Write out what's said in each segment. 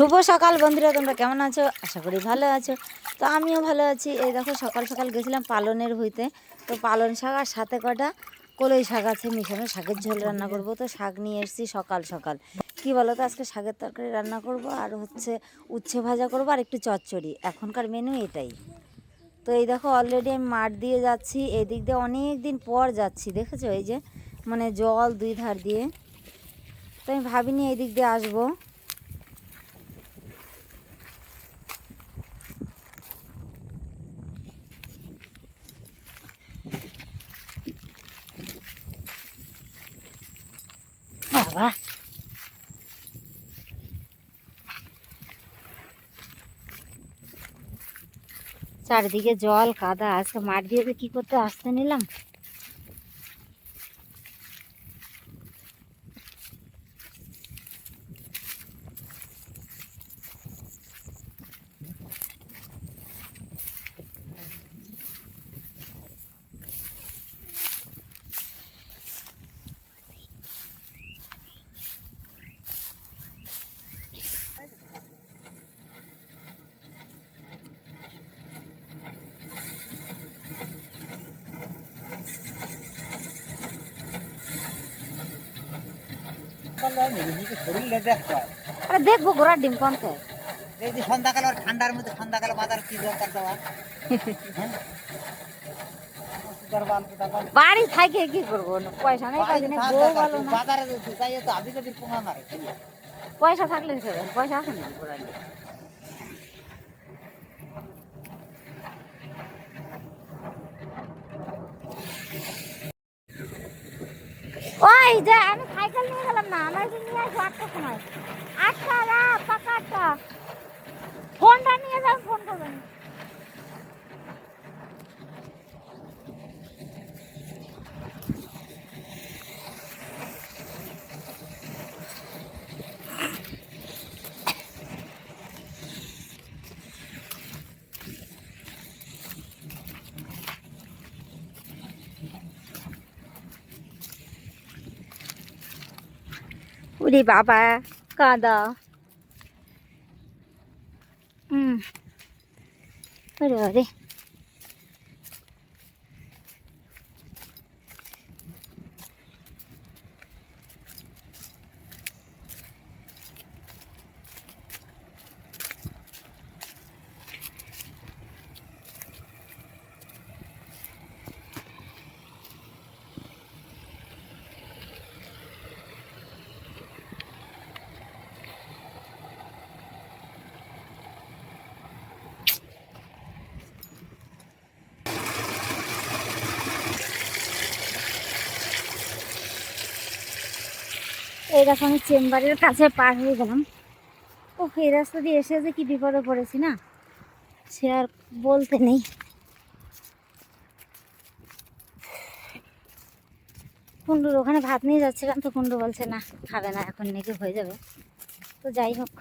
শুভ সকাল বন্ধুরা, তোমরা কেমন আছো? আশা করি ভালো আছো। তো আমিও ভালো আছি। এই দেখো, সকাল সকাল গেছিলাম পালনের হইতে। তো পালন শাক আর সাথে কটা কলই শাক আছে, মিশানো শাকের ঝোল রান্না করব। তো শাক নিয়ে এসেছি সকাল সকাল। কি বলো তো আজকে শাকের তরকারি রান্না করব আর হচ্ছে উচ্ছে ভাজা করব আর একটু চচ্চড়ি। এখনকার মেনু এটাই। তো এই দেখো অলরেডি আমি মাঠ দিয়ে যাচ্ছি। এই দিক দিয়ে অনেক দিন পর যাচ্ছি, দেখেছ? এই যে মানে জল দুই ধার দিয়ে। তো আমি ভাবিনি এই দিক দিয়ে আসব। বাবা চারিদিকে জল কাদা আজকে মাঠ দিয়ে যে কি করতে আসতে নিলাম? আরে দেখব ঘোড়ার ডিম কমতে যে আর ঠান্ডার মধ্যে সন্ধ্যাকালে বাজার কি দরকার দেওয়া বাড়ি থাকে কি করব? পয়সা নেই বাজারে যাই তো পোঙা মারে পয়সা থাকলে পয়সা আছে না ঘোড়ার ওই যে আমি সাইকেল নিয়ে গেলাম না, আমার যে নিয়ে আসব আটটার সময় আটটা রাত পাকা আটটা। ফোনটা নিয়ে যাও, ফোন করবেন উরি বাবা কাদা হুম ওরে ওরে এই আমি চেম্বারের কাছে পার হয়ে গেলাম। ও এই রাস্তা দিয়ে এসে যে কি বিপদে পড়েছি না? সে আর বলতে নেই। কুন্ডুর ওখানে ভাত নিয়ে যাচ্ছিলাম তো কুন্ডু বলছে, না, খাবে না, এখন নাকি হয়ে যাবে। তো যাই হোক।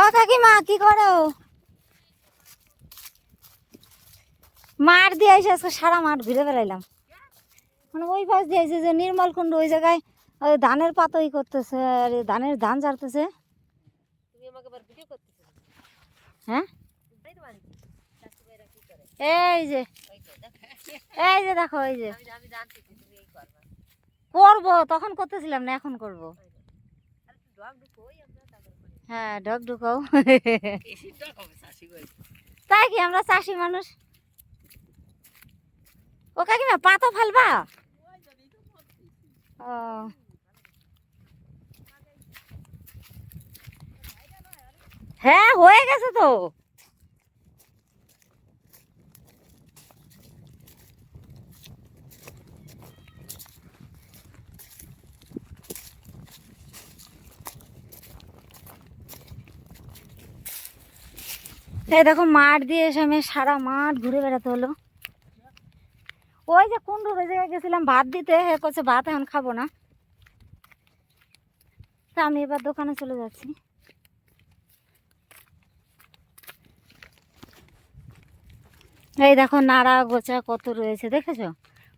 ও কাকিমা, কি করো? মাঠ দিয়ে এসে আজকে সারা মাঠ ঘুরে বেড়াইলাম। মানে ওই পাশ দিয়ে এসে যে নির্মল কুণ্ড ওই জায়গায় ওই ধানের পাতই করতেছে আর ধানের ধান ঝাড়তেছে। হ্যাঁ? এই যে এই যে দেখো এই যে। করব। তখন করতেছিলাম না এখন করব। হ্যাঁ ডগ ঢুকাও। তাই কি আমরা চাষি মানুষ? ও কাকিমা পাতো ফালবা? হ্যাঁ হয়ে গেছে তো। দেখো মাঠ দিয়ে এসে আমি সারা মাঠ ঘুরে বেড়াতে হলো। ওই যে কুন্ডুর ওই জায়গায় গেছিলাম, ভাত দিতে। হে করছে ভাত এখন খাব না। তা আমি এবার দোকানে চলে যাচ্ছি। এই দেখো নাড়া গোচা কত রয়েছে, দেখেছ?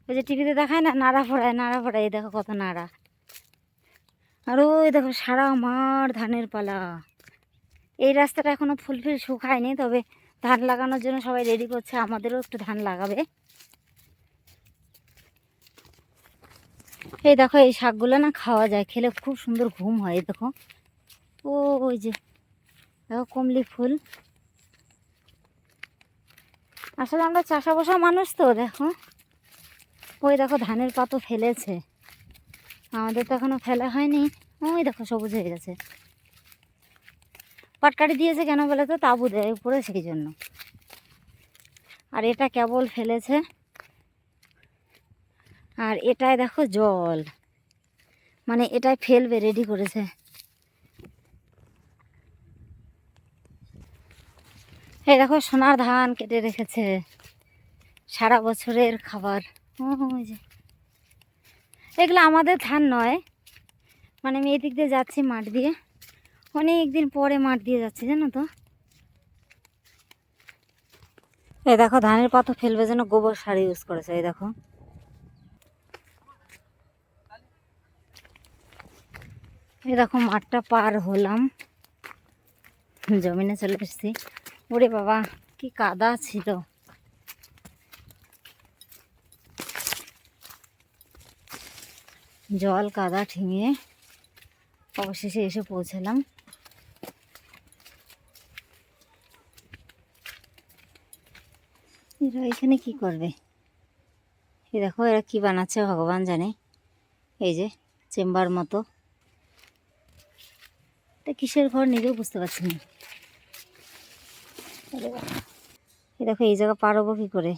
ওই যে টিভিতে দেখায় না, নাড়া ফোড়ায় নাড়া ফোড়ায়, এই দেখো কত নাড়া। আর ওই দেখো সারা মাঠ ধানের পালা। এই রাস্তাটা এখনও ফুলফিল শুকায়নি, তবে ধান লাগানোর জন্য সবাই রেডি করছে, আমাদেরও একটু ধান লাগাবে। এই দেখো, এই শাকগুলো না খাওয়া যায়, খেলে খুব সুন্দর ঘুম হয় দেখো। ও, ওই যে, দেখো কমলি ফুল। আসলে আমরা চাষা বসা মানুষ তো, দেখো। ওই দেখো, ধানের পাতো ফেলেছে। আমাদের তো এখনও ফেলা হয়নি। ওই দেখো, সবুজ হয়ে গেছে। পাটকাটি দিয়েছে কেন বলে তো? তাবু দেয়, উপরে সেই জন্য। আর এটা কেবল ফেলেছে আর এটায় দেখো জল। মানে এটাই ফেলবে রেডি করেছে। এই দেখো সোনার ধান কেটে রেখেছে। সারা বছরের খাবার। এগুলো আমাদের ধান নয়। মানে আমি এদিক দিয়ে যাচ্ছি মাঠ দিয়ে। অনেক দিন পরে মাঠ দিয়ে যাচ্ছি, জানো তো। এই দেখো ধানের পাতা ফেলবে যেন গোবর সার ইউজ করেছে, এই দেখো। দেখো মাঠটা পার হলাম। জমিনে চলে এসেছি। ওরে বাবা, কি কাদা ছিল। জল কাদা ঠিঙে অবশেষে এসে পৌঁছালাম। এরা এখানে কি করবে? এই দেখো, এরা কি বানাচ্ছে ভগবান জানে। এই যে, চেম্বার মতো। এটা কিসের ঘর নিজেও বুঝতে পারছি না। দেখো এই জায়গা পারব কি করে?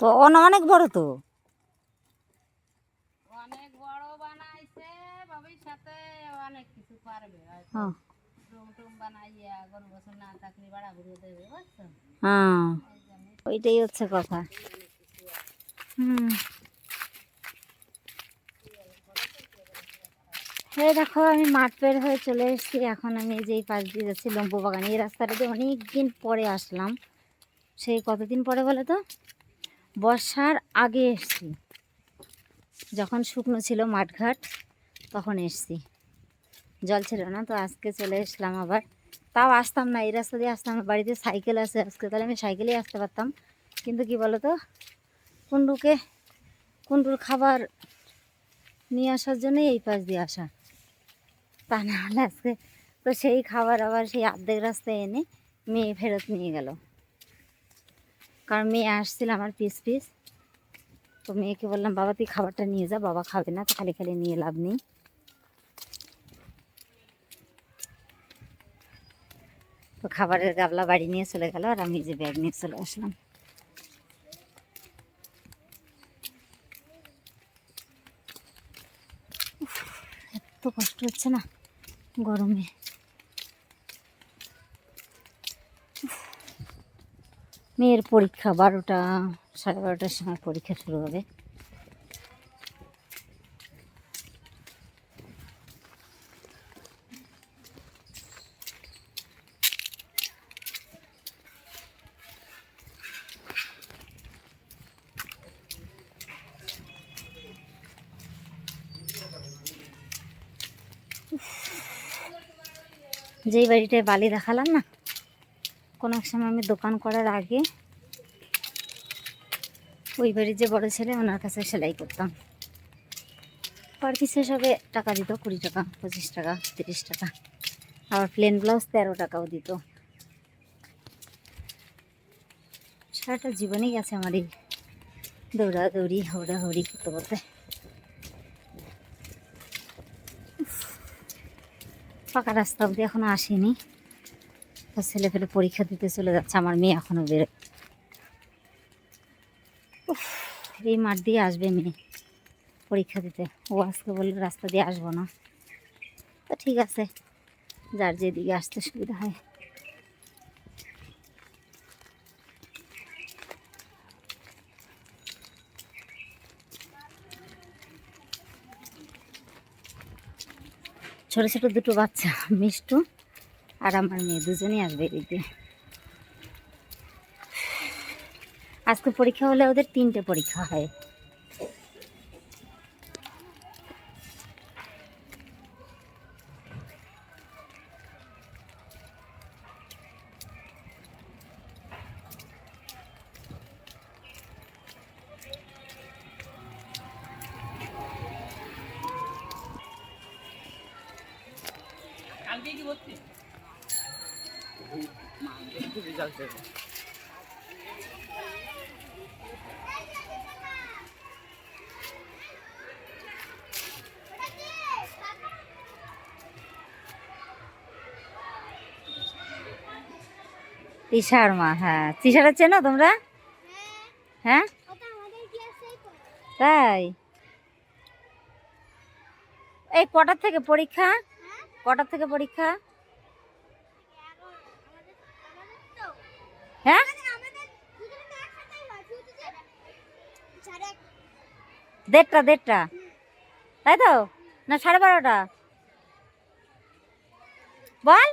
তো অন- অনেক বড় তো? অনেক বড় বানাইছে ভবিষ্যতে অনেক কিছু পারবে। হয়তো হ্যাঁ। হ্যাঁ। ওইটাই হচ্ছে কথা। হুম। এই দেখো, আমি মাঠ পের হয়ে চলে এসেছি। এখন আমি যে এই পাশ দিয়ে যাচ্ছি লম্বু বাগান এই রাস্তাটা দিয়ে অনেক দিন পরে আসলাম। সেই কতদিন পরে বলে তো? বর্ষার আগে এসছি। যখন শুকনো ছিল মাঠঘাট, তখন এসছি। জল ছিল না, তো আজকে চলে এসলাম আবার। তাও আসতাম না, এই রাস্তা দিয়ে আসতাম। বাড়িতে সাইকেল আছে, আজকে তাহলে আমি সাইকেলেই আসতে পারতাম। কিন্তু কি বলো তো? কুন্ডুকে কুন্ডুর খাবার নিয়ে আসার জন্যই এই পাশ দিয়ে আসা। তা না হলে আজকে তো সেই খাবার আবার সেই অর্ধেক রাস্তায় এনে মেয়ে ফেরত নিয়ে গেল। কারণ মেয়ে আসছিল আমার পিস পিস। তো মেয়েকে বললাম, বাবা, তুই খাবারটা নিয়ে যা, বাবা খাবে না, তো খালি খালি নিয়ে লাভ নেই। তো খাবারের গাবলা বাড়ি নিয়ে চলে গেল আর আমি যে ব্যাগ নিয়ে চলে আসলাম। এত কষ্ট হচ্ছে না। গরমে। মেয়ের পরীক্ষা বারোটা সাড়ে বারোটার সময় পরীক্ষা শুরু হবে। যেই বাড়িটায় বালি দেখালাম না, কোনো এক সময় আমি দোকান করার আগে ওই বাড়ির যে বড় ছেলে, ওনার কাছে সেলাই করতাম। পার পিস হিসাবে টাকা দিত, কুড়ি টাকা, পঁচিশ টাকা, তিরিশ টাকা। আবার প্লেন ব্লাউজ তেরো টাকাও দিত। সারাটা জীবনেই গেছে আমার এই দৌড়াদৌড়ি হৌড়াহৌড়ি করতে করতে। পাকা রাস্তা অবধি এখনও আসেনি। ছেলে ফেলে পরীক্ষা দিতে চলে যাচ্ছে, আমার মেয়ে এখনও বেরো এই মাঠ দিয়ে আসবে মেয়ে পরীক্ষা দিতে। ও আজকে বললে রাস্তা দিয়ে আসব না। তো ঠিক আছে, যার যেদিকে আসতে সুবিধা হয়। ছোট ছোটো দুটো বাচ্চা, মিষ্টু আর আমার মেয়ে, দুজনেই আসবে এদিকে। আজকে পরীক্ষা হলে ওদের তিনটে পরীক্ষা হয়। তিশার মা হ্যাঁ। তিশারা চেনো তোমরা? হ্যাঁ? তাই? এই কটার থেকে পরীক্ষা? কটার থেকে পরীক্ষা? হ্যাঁ? দেড়টা দেড়টা। তাই তো? না সাড়ে বারোটা? বল।